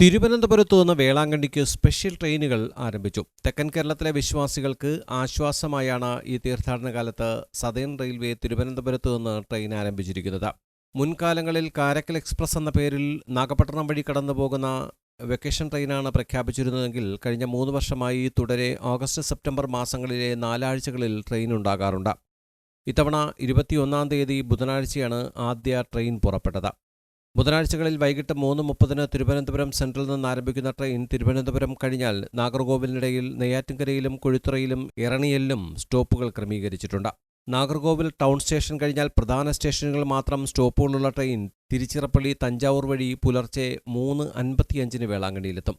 തിരുവനന്തപുരത്തു നിന്ന് വേളാങ്കണ്ണിക്ക് സ്പെഷ്യൽ ട്രെയിനുകൾ ആരംഭിച്ചു. തെക്കൻ കേരളത്തിലെ വിശ്വാസികൾക്ക് ആശ്വാസമായാണ് ഈ തീർത്ഥാടന കാലത്ത് സതേൺ റെയിൽവേ തിരുവനന്തപുരത്തു നിന്ന് ട്രെയിൻ ആരംഭിച്ചിരിക്കുന്നത്. മുൻകാലങ്ങളിൽ കാരക്കൽ എക്സ്പ്രസ് എന്ന പേരിൽ നാഗപട്ടണം വഴി കടന്നുപോകുന്ന വെക്കേഷൻ ട്രെയിനാണ് പ്രഖ്യാപിച്ചിരുന്നതെങ്കിൽ കഴിഞ്ഞ മൂന്ന് വർഷമായി തുടരെ ഓഗസ്റ്റ് സെപ്റ്റംബർ മാസങ്ങളിലെ നാലാഴ്ചകളിൽ ട്രെയിൻ ഉണ്ടാകാറുണ്ട്. ഇത്തവണ ഇരുപത്തിയൊന്നാം തീയതി ബുധനാഴ്ചയാണ് ആദ്യ ട്രെയിൻ പുറപ്പെട്ടത്. ബുധനാഴ്ചകളിൽ വൈകിട്ട് മൂന്ന് മുപ്പതിന് തിരുവനന്തപുരം സെൻട്രൽ നിന്ന് ആരംഭിക്കുന്ന ട്രെയിൻ തിരുവനന്തപുരം കഴിഞ്ഞാൽ നാഗർകോവിലിനിടയിൽ നെയ്യാറ്റിൻകരയിലും കൊഴുത്തുറയിലും ഇറണിയലിലും സ്റ്റോപ്പുകൾ ക്രമീകരിച്ചിട്ടുണ്ട്. നാഗർകോവിൽ ടൗൺ സ്റ്റേഷൻ കഴിഞ്ഞാൽ പ്രധാന സ്റ്റേഷനുകൾ മാത്രം സ്റ്റോപ്പുകളുള്ള ട്രെയിൻ തിരുച്ചിറപ്പള്ളി തഞ്ചാവൂർ വഴി പുലർച്ചെ മൂന്ന് അൻപത്തിയഞ്ചിന് വേളാങ്കണ്ണിയിലെത്തും.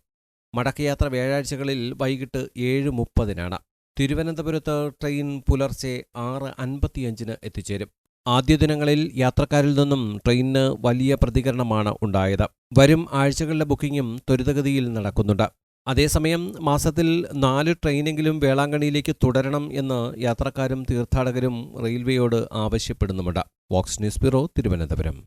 മടക്കയാത്ര വ്യാഴാഴ്ചകളിൽ വൈകിട്ട് ഏഴ് മുപ്പതിനാണ്. തിരുവനന്തപുരത്ത് ട്രെയിൻ പുലർച്ചെ ആറ് അൻപത്തിയഞ്ചിന് എത്തിച്ചേരും. ആദ്യ ദിനങ്ങളിൽ യാത്രക്കാരിൽ നിന്നും ട്രെയിനിന് വലിയ പ്രതികരണമാണ് ഉണ്ടായത്. വരും ആഴ്ചകളിലെ ബുക്കിംഗും ത്വരിതഗതിയിൽ നടക്കുന്നുണ്ട്. അതേസമയം മാസത്തിൽ നാല് ട്രെയിനെങ്കിലും വേളാങ്കണ്ണിയിലേക്ക് തുടരണം എന്ന് യാത്രക്കാരും തീർത്ഥാടകരും റെയിൽവേയോട് ആവശ്യപ്പെടുന്നുമുണ്ട്. Vox news bureau Thiruvananthapuram.